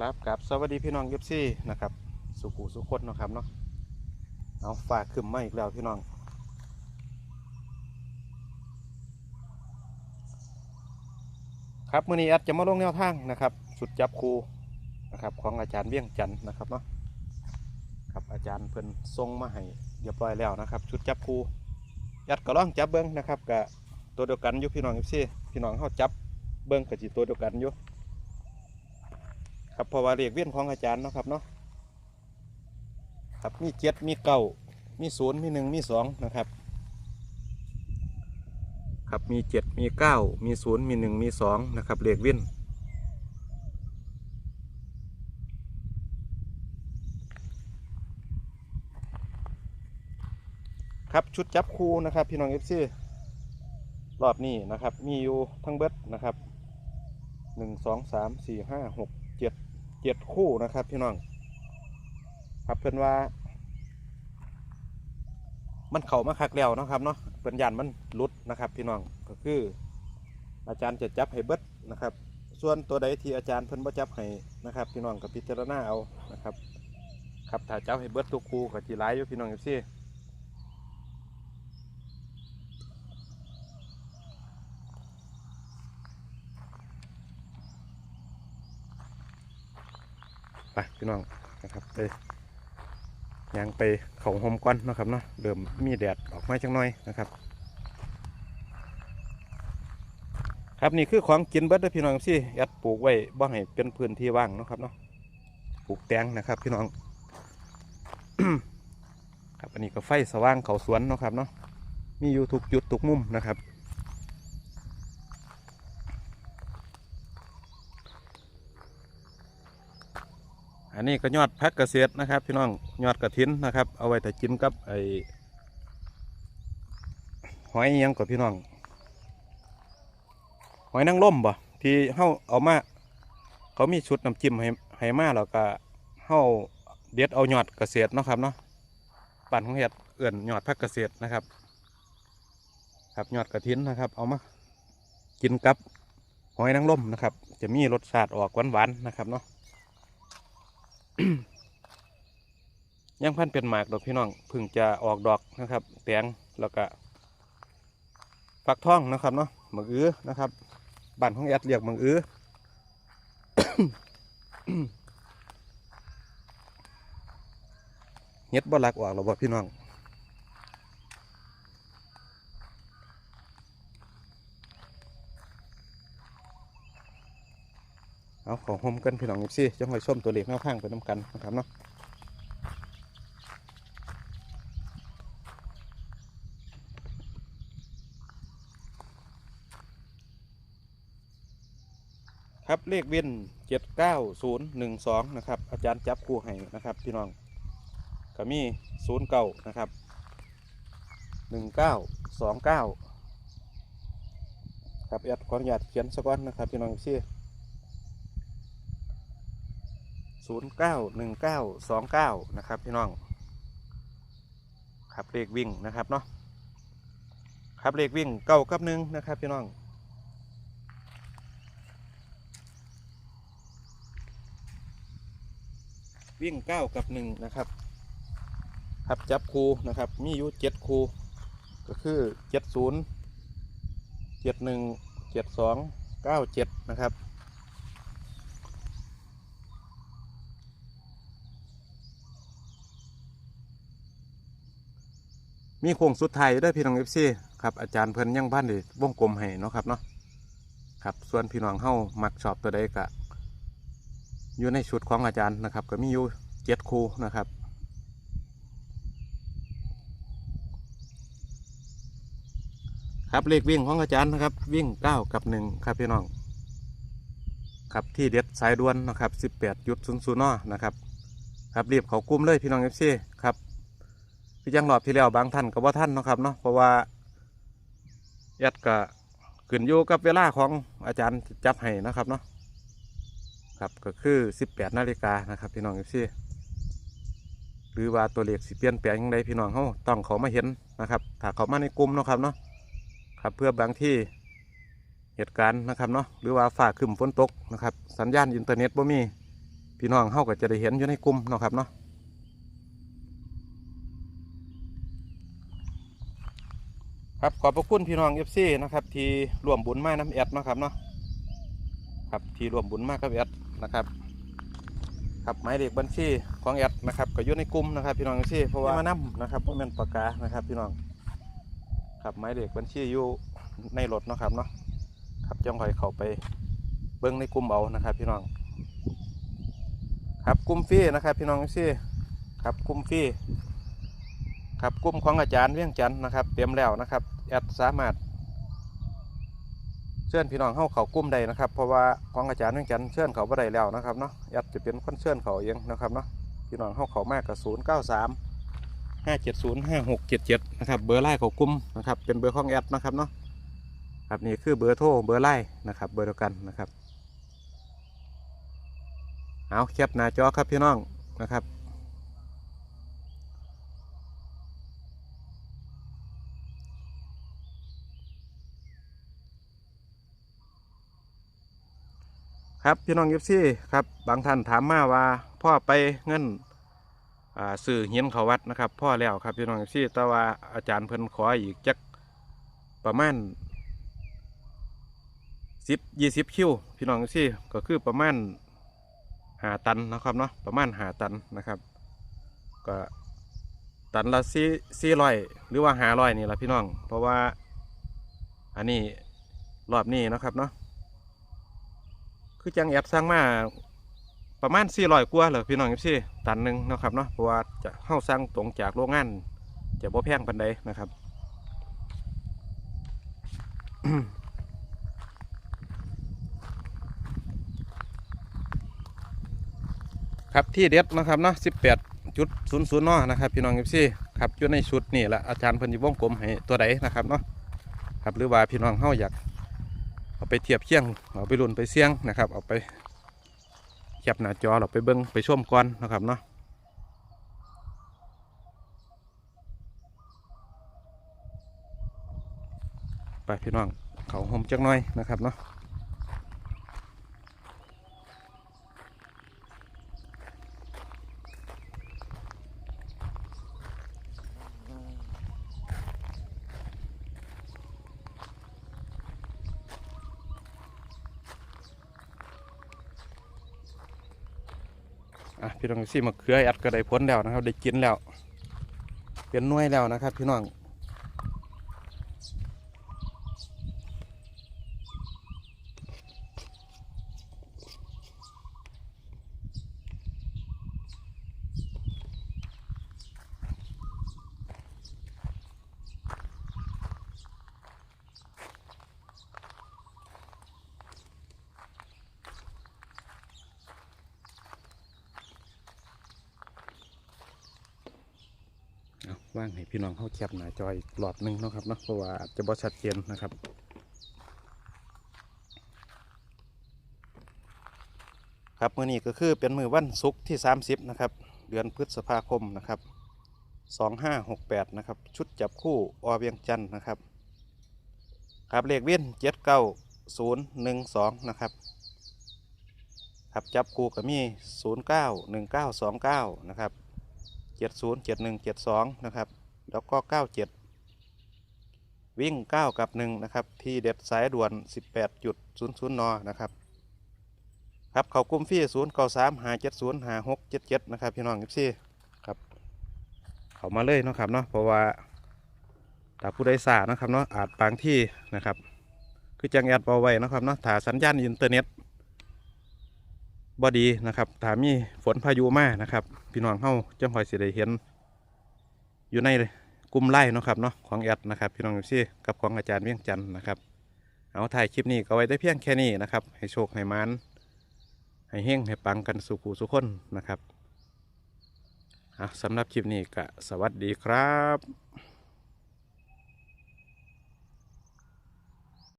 ครับกับสวัสดีพี่น้องเอฟซีนะครับ สุขุสุขคนนะครับเนาะเอาฝากขึ้นมาอีกแล้วพี่น้อง ครับมื้อนี้แอดจะมาลงแนวทางนะครับ สุดจับครูนะครับ ของอาจารย์เวียงจันทร์นะครับเนาะครับอาจารย์เพิ่นทรงมาให้เรียบร้อยแล้วนะครับ ชุดจับครูแอดก็ลองจับเบิ้งนะครับกับตัวเดียวกันอยู่พี่น้องเอฟซีพี่น้องเขาจับเบิ้งกับจีตัวเดียวกันอยู่ ครับเพราะว่าเรียกเวียนของอาจารย์เนาะครับเนาะครับมีเจ็ดมีเก้ามีศูนย์มีหนึ่งมีสองนะครับ ครับมีเจ็ดมีเก้ามีศูนย์มีหนึ่งมีสองนะครับเรียกเวียนครับชุดจับคู่นะครับพี่น้องเอฟซีรอบนี้นะครับมีอยู่ทั้งเบิดนะครับหนึ่งสองสามสี่ห้าหก เจ็ดคู่นะครับพี่น้อง ครับเพื่อนว่า มันเข่ามาคักแล้วนะครับเนาะเพื่อนยันมันลุดนะครับ พี่น้องก็คือ อาจารย์จะจับให้เบิดนะครับ ส่วนตัวใดที่อาจารย์เพิ่นบ่จับให้นะครับ พี่น้องก็พิจารณาเอานะครับ ครับถ้าจับให้เบิดทุกคู่ก็จีไร้ยอยู่พี่น้องอยู่ซี่ ไปพี่น้องนะครับไปยางไปเขาโฮมก้อนนะครับเนาะเริ่มมีแดดออกมาจังน่อยนะครับ ครับนี่คือของกินเบิดเด้อพี่น้องสิยัดปลูกไว้บ่ให้เป็นพื้นที่ว่างนะครับเนาะปลูกแตงนะครับ พี่น้องครับอันนี้ก็ไฟสว่างเขาสวนนะครับเนาะมีอยู่ทุกจุดทุกมุมนะครับ นนี้ก็ยอดพักเกษตรนะครับ พี่น้องยอดกระถินนะครับ เอาไว้แต่กินกับไอ้หอยยังกับพี่น้องหอยนางรมบ่ที่เฮาเอามา เขามีชุดน้ำจิ้มให้ให้มาแล้วก็เฮาเด็ดเอายอดเกษตรเนาะครับเนาะปั่นของเห็ดเอื่อนยอดพักเกษตรนะครับ ครับยอดกระถินนะครับ เอามากินกับหอยนางรมนะครับ จะมีรสชาติออกหวานๆนะครับเนาะ ยังพันเป็นหมากดอกพี่น้องพึ่งจะออกดอกนะครับแตงแล้วก็ฟักทองนะครับเนาะหมึกอื้อนะครับบ้านของแอดเรียกหมึกอื้อเฮ็ดบ่หลักออกหรอบ่พี่น้อง เอาของหมกันพี่น้องเอฟซีจะคอยส้มตัวเล็กแนวข้างไปน้ำกันนะครับเนาะครับเลขเว้นเจ็ดเก้าศูนย์หนึ่งสองนะครับ อาจารย์จับคู่ให้นะครับพี่น้องก็มีศูนย์เก่านะครับหนึ่งเก้าสองเก้าครับแอดขออนุญาตเขียนสักวันนะครับพี่น้องเชี่ 091929 นะครับพี่น้องครับเลขวิ่งนะครับเนาะครับเลขวิ่งเก้ากับหนึ่งนะครับพี่น้องวิ่งเก้ากับหนึ่งนะครับครับจับคูนะครับ มีอยู่เจ็ดคูก็คือเจ็ดศูนย์เจ็ดหนึ่งเจ็ดสองเก้าเจ็ดนะครับ มีโค้งสุดท้ายอยู่เด้พี่น้องเอฟซีครับอาจารย์เพิ่นยังบ้านเลยวงกลมให้เนาะครับเนาะครับส่วนพี่น้องเฮามักชอบตัวใดกะอยู่ในชุดของอาจารย์นะครับ ก็มีอยู่เจ็ดคู่นะครับครับเลขวิ่งของอาจารย์นะครับวิ่งเก้ากับหนึ่งครับพี่น้อง ครับที่เด็ดสายด่วนนะครับสิบแปดยุดศูนย์ศูนย์นอนะครับ ครับรีบเขากลุ้มเลยพี่น้องเอฟซีครับ พี่ยังหลอดที่แล้วบางท่านก็ว่าท่านนะครับเนาะเพราะว่าแอดก็ขึ้นอยู่กับเวลาของอาจารย์จับให้นะครับเนาะครับก็คือ18นาฬิกานะครับพี่น้องเอฟซีหรือว่าตัวเลขสิเปลี่ยนแปลงยังไงพี่น้องเขาต้องเขามาเห็นนะครับถ้าเขามาในกลุ่มนะครับเนาะครับเพื่อบางที่เหตุการณ์นะครับเนาะหรือว่าฝ่าขึ้นฝนตกนะครับ สัญญาณอินเทอร์เน็ตบ่มี พี่น้องเฮาก็จะได้เห็นอยู่ในกลุ่มนะครับเนาะ ครับขอบพระคุณพี่น้องเอฟซีนะครับที่ร่วมบุญมาน้ำแอดเนาะครับเนาะครับที่ร่วมบุญมากับแอดนะครับครับหมายเลขบัญชีของแอดนะครับก็อยู่ในกลุ่มนะครับพี่น้องเอฟซีเพราะว่ามานํนะครับเพราะมันปากกานะครับพี่น้องครับหมายเลขบัญชีอยู่ในรถเนาะครับเนาะครับจ้องคอยเข้าไปเบิ้งในกลุ่มเอานะครับพี่น้อง ครับกลุ่มฟรีนะครับพี่น้องซี่ครับกลุ่มฟรีครับกลุ่มของอาจารย์เวียงจันทร์นะครับ เตรียมแล้วนะครับ แอดสามารถเชิญพี่น้องเข้าเขากลุ่มใดนะครับ เพราะว่าของอาจารย์เวียงจันเชิญเขาบ่ได้แล้วนะครับเนาะแอดจะเป็นคนเชิญเขาเองนะครับเนาะพี่น้องเข้าเขามากกับศูนย์เก้าสามห้าเจ็ดศูนย์ห้าหกเจ็ดเจ็ดนะครับเบอร์ไล่เขากลุ่มนะครับเป็นเบอร์ของแอดนะครับเนาะครับนี่คือเบอร์โทรเบอร์ไล่นะครับเบอร์เดียวกันนะครับเอาแคปหน้าจอครับพี่น้องนะครับ ครับพี่น้องเอฟซีครับบางท่านถามมาว่าพ่อไปเงินอ่าสื่อเหียนเขาวัดนะครับ พ่อแล้วครับพี่น้องเอฟซีแต่ว่าอาจารย์เพิ่นขออีกจักประมาณสิบยี่สิบคิวพี่น้องเอฟซีก็คือประมาณหาตันนะครับเนาะประมาณหาตันนะครับ ก็ตันละสี่สี่ร้อยหรือว่าหาร้อยนี่แหละพี่น้อง เพราะว่าอันนี้รอบนี้นะครับเนาะ คือจังแอดสร้างมาประมาณสี่ร้อยกว่าเลยพี่น้องพี่ตันหนึ่งนะครับเนาะเพราะว่าจะเข้าสร้างตรงจากโรงงานจะบ่แพงปันใดนะครับครับที่เด็ดนะครับเนาะ18จุดศูนย์ศูนย์เนาะนะครับพี่น้องเอฟซีครับอยู่ในชุดนี่แหละอาจารย์พิ่นสิวงกลมให้ตัวใดนะครับเนาะครับหรือว่าพี่น้องเฮาอยาก เอาไปเทียบเคียงเอาไปรุ่นไปเสี่ยงนะครับ เอาไปแคบหน้าจอเราไปเบิ้งไปชมก่อนนะครับเนาะไปพี่น้องเขาหอมจักน้อยนะครับเนาะ อะพี่น้องซี่มะเขืออัดก็ได้ผลแล้วนะครับ ได้กินแล้ว เป็นน่วยแล้วนะครับ พี่น้อง ว่างให้พี่น้องเข้าแคปหนาจอยหลอดนึงนะครับเนาะเพราะว่าอาจจะบ่ชัดเจนนะครับครับมื่อนี้ก็คือเป็นมือวันศุกร์ที่ 30 นะครับ เดือนพฤษภาคมนะครับ 2568 นะครับ ชุดจับคู่อเวียงจันทร์นะครับ ครับเลขเวียน79012 นะครับ ครับจับคู่ก็มี 091929 นะครับ 707172 นะครับ แล้วก็ 97 วิ่ง 9 กับ 1 นะครับ ที่เด็ดสายด่วน 18.00 น นะครับ ครับเขากลุ่มฟรี0 9 3 5 7 0 5 6 7 7 นะครับ พี่น้องพี่ครับ เขามาเลยนะครับเนาะ เพราะว่าถ้าผู้ใดสานะครับเนาะอาจบางที่นะครับ คือจังแอดเอาไว้นะครับเนาะถ้าสัญญาณอินเทอร์เน็ต บอดีนะครับถามีฝนพายุมานะครับ พี่น้องเฮาจังคอยสิได้เห็น อยู่ในกลุ่มไล่นะครับเนาะของแอดนะครับ พี่น้องพี่กับของอาจารย์เวียงจันทร์นะครับ เอาถ่ายคลิปนี้ก็ไว้ได้เพียงแค่นี้นะครับ ให้โชคให้มานให้เฮงให้ปังกันสุขูสุขคนนะครับสำหรับคลิปนี้ก็สวัสดีครับ